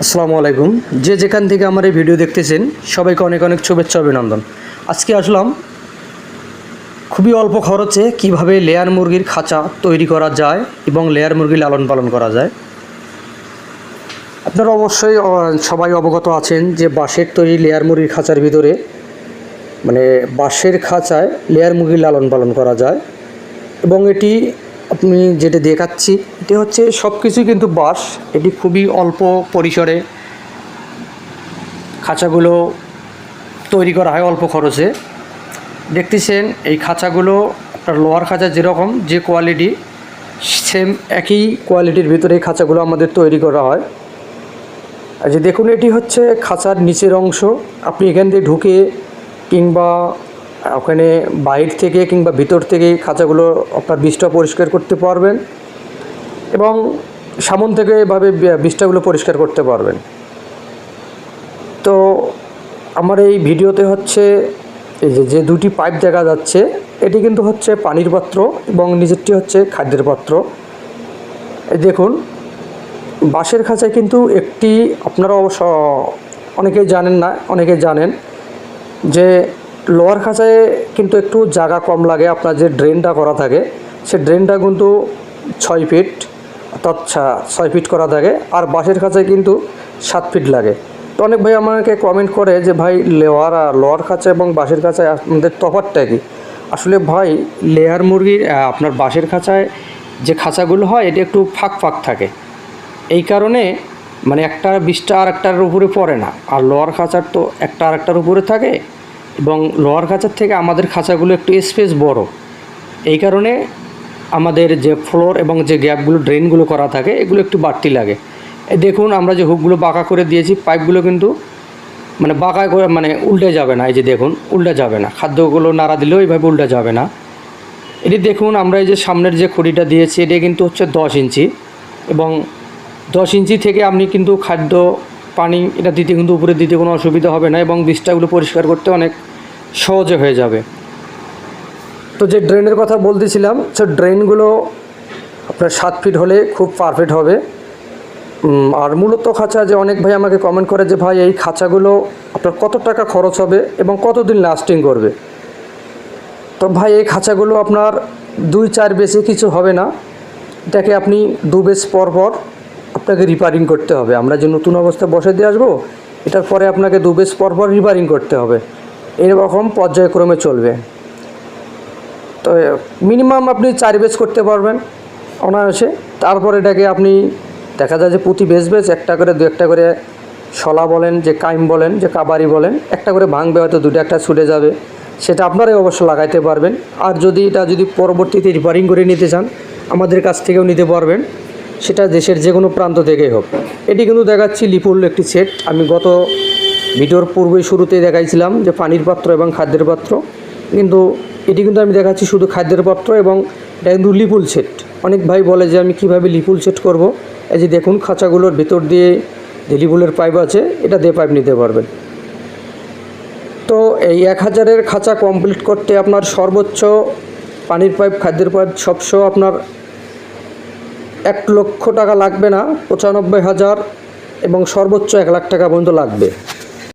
আসসালামু আলাইকুম। যে যেখান থেকে আমার এই ভিডিও দেখতেছেন, সবাইকে অনেক অনেক শুভেচ্ছা, অভিনন্দন। আজকে আসলাম খুবই অল্প খরচে কীভাবে লেয়ার মুরগির খাঁচা তৈরি করা যায় এবং লেয়ার মুরগি লালন পালন করা যায়। আপনারা অবশ্যই সবাই অবগত আছেন যে বাঁশের তৈরি লেয়ার মুরগির খাঁচার ভিতরে মানে বাঁশের খাঁচায় লেয়ার মুরগি লালন পালন করা যায় এবং এটি আপনি যেটা দেখাচ্ছি, এটি হচ্ছে সব কিছুই কিন্তু বাঁশ। এটি খুবই অল্প পরিসরে খাঁচাগুলো তৈরি করা হয় অল্প খরচে। দেখতেছেন, এই খাঁচাগুলো, আপনার লোহার খাঁচা যেরকম, যে কোয়ালিটি সেম একই কোয়ালিটির ভিতরে এই খাঁচাগুলো আমাদের তৈরি করা হয়। আর যে দেখুন, এটি হচ্ছে খাঁচার নিচের অংশ। আপনি এখান দিয়ে ঢুকে কিংবা ওখানে বাইর থেকে কিংবা ভিতর থেকে খাঁচাগুলো আপনার বীজটা পরিষ্কার করতে পারবেন এবং সামন থেকে এভাবে বি- বীজটাগুলো পরিষ্কার করতে পারবেন। তো আমার এই ভিডিওতে হচ্ছে এই যে যে দুটি পাইপ দেখা যাচ্ছে, এটি কিন্তু হচ্ছে পানির পাত্র এবং নিজেরটি হচ্ছে খাদ্যের পাত্র। দেখুন, বাঁশের খাঁচায় কিন্তু একটি আপনারা অবশ্য অনেকেই জানেন না অনেকে জানেন যে লোয়ার খাঁচায় কিন্তু একটু জায়গা কম লাগে, আপনার যে ড্রেনটা করা থাকে, সে ড্রেনটা কিন্তু ছয় ফিট অর্থাৎ ছয় ফিট করা থাকে, আর বাঁশের খাঁচায় কিন্তু সাত ফিট লাগে। তো অনেক ভাই আমাকে কমেন্ট করে যে, ভাই, লেয়ার লোয়ার খাঁচা এবং বাঁশের খাঁচায় আপনাদের তফাতটা কি? আসলে ভাই, লেয়ার মুরগির আপনার বাঁশের খাঁচায় যে খাঁচাগুলো হয়, এটা একটু ফাঁক ফাঁক থাকে। এই কারণে মানে একটা বিষটা আর একটার উপরে পড়ে না। আর লোয়ার খাঁচার তো একটা আর একটার উপরে থাকে এবং লোয়ার খাঁচার থেকে আমাদের খাঁচাগুলো একটু স্পেস বড়। এই কারণে আমাদের যে ফ্লোর এবং যে গ্যাপগুলো ড্রেনগুলো করা থাকে, এগুলো একটু বাড়তি লাগে। দেখুন, আমরা যে হুকগুলো বাঁকা করে দিয়েছি পাইপগুলো কিন্তু মানে বাঁকা করে মানে উল্টে যাবে না। এই যে দেখুন, উল্টে যাবে না। খাদ্যগুলো নাড়া দিলেও এইভাবে উল্টে যাবে না। এটি দেখুন, আমরা এই যে সামনের যে খুঁড়িটা দিয়েছি, এটি কিন্তু হচ্ছে দশ ইঞ্চি। এবং দশ ইঞ্চি থেকে আপনি কিন্তু খাদ্য পানি এটা দিতে কিন্তু উপরে দিতে কোনো অসুবিধা হবে না এবং বীজটাগুলো পরিষ্কার করতে অনেক সহজে হয়ে যাবে। তো যে ড্রেনের কথা বলতেছিলাম সে ড্রেনগুলো আপনার সাত ফিট হলে খুব পারফেক্ট হবে। আর মূলত খাঁচা যে অনেক ভাই আমাকে কমেন্ট করে যে, ভাই, এই খাঁচাগুলো আপনার কত টাকা খরচ হবে এবং কতদিন লাস্টিং করবে? তো ভাই, এই খাঁচাগুলো আপনার দুই চার বেশি কিছু হবে না। এটাকে আপনি দু বেশ পর পর আপনাকে রিপেয়ারিং করতে হবে। আমরা যে নতুন অবস্থায় বসে দিয়ে আসব, এটার পরে আপনাকে দু বেশ পর পর রিপেয়ারিং করতে হবে। এরকম পর্যায়ক্রমে চলবে। তো মিনিমাম আপনি চার বেচ করতে পারবেন অনায়াসে। তারপর এটাকে আপনি, দেখা যায় যে প্রতি বেচ বেচ একটা করে দু একটা করে শলা বলেন, যে কাইম বলেন, যে কাবারি বলেন, একটা করে ভাঙবে হয়তো দুটো একটা ছুটে যাবে। সেটা আপনারাই অবশ্য লাগাইতে পারবেন। আর যদি এটা যদি পরবর্তীতে রিপেয়ারিং করে নিতে চান, আমাদের কাছ থেকেও নিতে পারবেন। সেটা দেশের যে কোনো প্রান্ত থেকেই হোক। এটি কিন্তু দেখাচ্ছি লিপুল একটি সেট আমি গত ভিডিওর পূর্বে শুরুতেই দেখাইছিলাম যে পানির পাত্র এবং খাদ্যের পাত্র। কিন্তু এটি কিন্তু আমি দেখাচ্ছি শুধু খাদ্যের পাত্র এবং এটা কিন্তু লিপুল সেট অনেক ভাই বলে যে আমি কীভাবে লিপুল সেট করব। এই যে দেখুন, খাঁচাগুলোর ভিতর দিয়ে যে লিপুলের পাইপ আছে, এটা দিয়ে পাইপ নিতে পারবেন। তো এই এক হাজারের খাঁচা কমপ্লিট করতে আপনার সর্বোচ্চ পানির পাইপ খাদ্যের পাইপ সবসহ আপনার এক লক্ষ টাকা লাগবে না পঁচানব্বই হাজার এবং সর্বোচ্চ এক লাখ টাকা পর্যন্ত লাগবে।